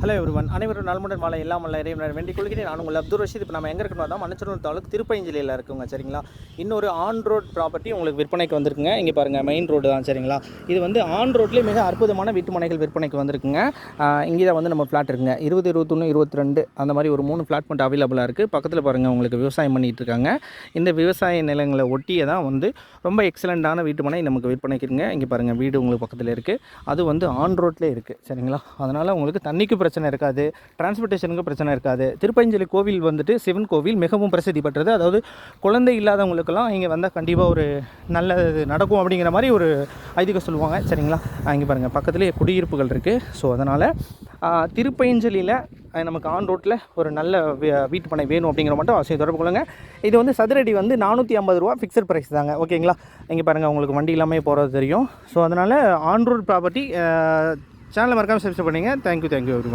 Hello everyone அனைவரும் நலமுடன் மாலை எல்லாம் வல்ல இறைவன் வேண்டிக் கொள்கிறேன். நான் உங்கள் அப்துல் ரஷீத். இப்போ நம்ம எங்கே இருக்கணும்? தான் மனச்சூர் தாலுக்கு திருப்பயஞ்சிலையில் இருக்குங்க சரிங்களா? இன்னொரு ஆன் ரோட் ப்ராப்பர்ட்டி உங்களுக்கு விற்பனைக்கு வந்திருக்குங்க. இங்கே பாருங்கள் மெயின் ரோடு தான் சரிங்களா? இது வந்து ஆன் ரோட்லேயே மிக அற்புதமான வீட்டு மனைகள் விற்பனைக்கு வந்திருக்குங்க. இங்கே தான் வந்து நம்ம ஃப்ளாட் இருக்குங்க. இருபது இருபத்தொன்று இருபத்தி ரெண்டு அந்த மாதிரி ஒரு மூணு ஃப்ளாட் மட்டும் அவைலபிளாக இருக்குது பக்கத்தில் பாருங்கள் உங்களுக்கு விவசாயம் பண்ணிகிட்டு இருக்காங்க. இந்த விவசாய நிலங்களை ஒட்டியே தான் வந்து ரொம்ப எக்ஸலண்ட்டான வீட்டு மனை நமக்கு விற்பனைக்குங்க இங்கே பாருங்கள் வீடு உங்களுக்கு பக்கத்தில் இருக்குது அது வந்து ஆன் ரோட்லேயே இருக்குது சரிங்களா? அதனால் உங்களுக்கு தண்ணிக்கு பிரச்சனை இருக்காது. டிரான்ஸ்போர்ட்டேஷனுக்கு பிரச்சனை இருக்காது. திருப்பஞ்சலி கோவில் வந்துட்டு சிவன் கோவில் மிகவும் பிரசித்தி பெற்றது. அதாவது குழந்தை இல்லாதவங்களுக்கெல்லாம் இங்கே வந்தால் கண்டிப்பாக ஒரு நல்லது நடக்கும் அப்படிங்கிற மாதிரி ஒரு ஐதீகம் சொல்லுவாங்க. சரிங்களா? இங்கே பாருங்கள் பக்கத்துலேயே குடியிருப்புகள் இருக்குது ஸோ அதனால் திருப்பயஞ்சலியில் நமக்கு ஆன் ரோட்டில் ஒரு நல்ல வீட்டு பண்ணை வேணும் அப்படிங்கிற மட்டும் அவசியம். தொடர்பு கொள்ளுங்க. இது வந்து சதுரடி வந்து நானூற்றி ஐம்பது ரூபா ஃபிக்ஸட் ப்ரைஸ் தாங்க. ஓகேங்களா? இங்கே பாருங்கள் உங்களுக்கு வண்டி இல்லாமல் போகிறது தெரியும். ஸோ அதனால் ஆன் ரோட் ப்ராப்பர்ட்டி சேனலை மறக்காமல் சப்ஸ்கிரைப் பண்ணுங்கள் தேங்க்யூ தேங்க்யூ எவ்ரி